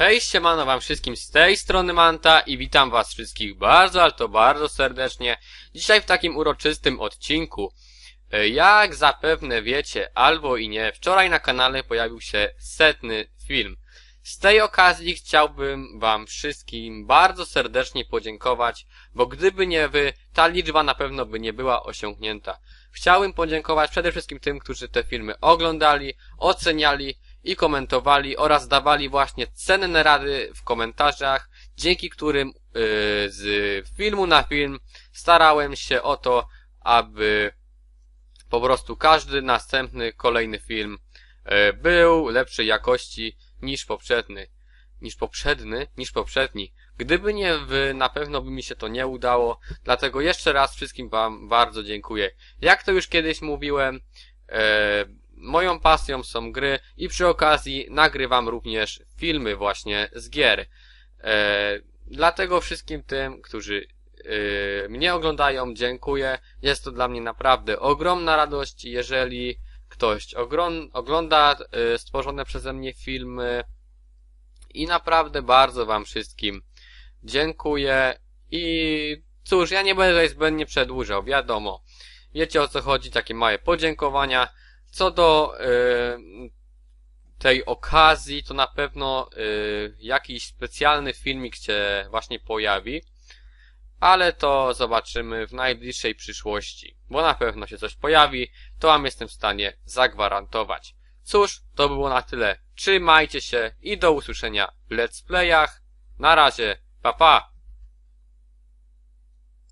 Hej, siemano wam wszystkim z tej strony Manta i witam was wszystkich bardzo, ale to bardzo serdecznie. Dzisiaj w takim uroczystym odcinku. E, Jak zapewne wiecie, albo i nie, wczoraj na kanale pojawił się setny film. Z tej okazji chciałbym wam wszystkim bardzo serdecznie podziękować, bo gdyby nie wy, ta liczba na pewno by nie była osiągnięta. Chciałbym podziękować przede wszystkim tym, którzy te filmy oglądali, oceniali i komentowali oraz dawali właśnie cenne rady w komentarzach, dzięki którym yy, z filmu na film starałem się o to, aby po prostu każdy następny, kolejny film yy, był lepszej jakości niż poprzedni. Niż poprzedni, niż poprzedni. Gdyby nie wy, na pewno by mi się to nie udało, dlatego jeszcze raz wszystkim wam bardzo dziękuję. Jak to już kiedyś mówiłem, e, moją pasją są gry i przy okazji nagrywam również filmy właśnie z gier. E, dlatego wszystkim tym, którzy e, mnie oglądają, dziękuję. Jest to dla mnie naprawdę ogromna radość, jeżeli ktoś ogron, ogląda e, stworzone przeze mnie filmy i naprawdę bardzo wam wszystkim dziękuję i cóż, ja nie będę tutaj zbędnie przedłużał, wiadomo. Wiecie o co chodzi, takie małe podziękowania. Co do y, tej okazji, to na pewno y, jakiś specjalny filmik się właśnie pojawi, ale to zobaczymy w najbliższej przyszłości, bo na pewno się coś pojawi, to wam jestem w stanie zagwarantować. Cóż, to było na tyle. Trzymajcie się i do usłyszenia w let's playach. Na razie, pa pa!